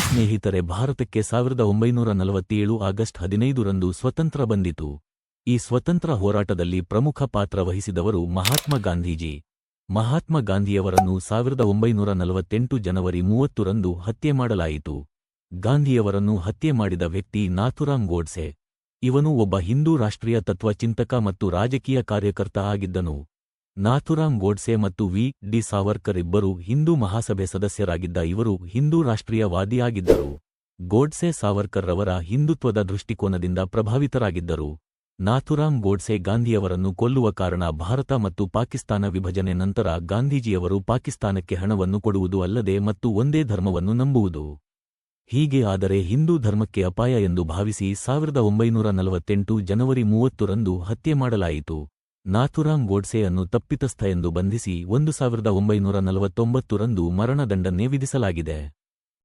ಸ್ನೇಹಿತರೆ, ಭಾರತಕ್ಕೆ ಸಾವಿರದ ಒಂಬೈನೂರ ನಲವತ್ತೇಳು ಆಗಸ್ಟ್ ಹದಿನೈದರಂದು ಸ್ವತಂತ್ರ ಬಂದಿತು. ಈ ಸ್ವತಂತ್ರ ಹೋರಾಟದಲ್ಲಿ ಪ್ರಮುಖ ಪಾತ್ರ ವಹಿಸಿದವರು ಮಹಾತ್ಮ ಗಾಂಧೀಜಿ. ಮಹಾತ್ಮ ಗಾಂಧಿಯವರನ್ನು ಸಾವಿರದ ಒಂಬೈನೂರ ನಲವತ್ತೆಂಟು ಜನವರಿ ಮೂವತ್ತರಂದು ಹತ್ಯೆ ಮಾಡಲಾಯಿತು. ಗಾಂಧಿಯವರನ್ನು ಹತ್ಯೆ ಮಾಡಿದ ವ್ಯಕ್ತಿ ನಾಥುರಾಮ್ ಗೋಡ್ಸೆ. ಇವನು ಒಬ್ಬ ಹಿಂದೂ ರಾಷ್ಟ್ರೀಯ ತತ್ವಚಿಂತಕ ಮತ್ತು ರಾಜಕೀಯ ಕಾರ್ಯಕರ್ತ ಆಗಿದ್ದನು. ನಾಥುರಾಮ್ ಗೋಡ್ಸೆ ಮತ್ತು ವಿ. ಡಿ. ಸಾವರ್ಕರ್ ಇಬ್ಬರು ಹಿಂದೂ ಮಹಾಸಭೆ ಸದಸ್ಯರಾಗಿದ್ದ ಇವರು ಹಿಂದೂ ರಾಷ್ಟ್ರೀಯವಾದಿಯಾಗಿದ್ದರು. ಗೋಡ್ಸೆ ಸಾವರ್ಕರ್ ರವರ ಹಿಂದುತ್ವದ ದೃಷ್ಟಿಕೋನದಿಂದ ಪ್ರಭಾವಿತರಾಗಿದ್ದರು. ನಾಥುರಾಮ್ ಗೋಡ್ಸೆ ಗಾಂಧಿಯವರನ್ನು ಕೊಲ್ಲುವ ಕಾರಣ ಭಾರತ ಮತ್ತು ಪಾಕಿಸ್ತಾನ ವಿಭಜನೆ ನಂತರ ಗಾಂಧೀಜಿಯವರು ಪಾಕಿಸ್ತಾನಕ್ಕೆ ಹಣವನ್ನು ಕೊಡುವುದು ಅಲ್ಲದೆ ಮತ್ತು ಒಂದೇ ಧರ್ಮವನ್ನು ನಂಬುವುದು. ಹೀಗೆ ಆದರೆ ಹಿಂದೂ ಧರ್ಮಕ್ಕೆ ಅಪಾಯ ಎಂದು ಭಾವಿಸಿ ಸಾವಿರದ ಒಂಬೈನೂರ ನಲವತ್ತೆಂಟು ಜನವರಿ ಮೂವತ್ತರಂದು ಹತ್ಯೆ ಮಾಡಲಾಯಿತು. ನಾಥುರಾಮ್ ಗೋಡ್ಸೆಯನ್ನು ತಪ್ಪಿತಸ್ಥ ಎಂದು ಬಂಧಿಸಿ ಒಂದು ಸಾವಿರದ ಒಂಬೈನೂರ ನಲವತ್ತೊಂಬತ್ತರಂದು ಮರಣದಂಡನೆ ವಿಧಿಸಲಾಗಿದೆ.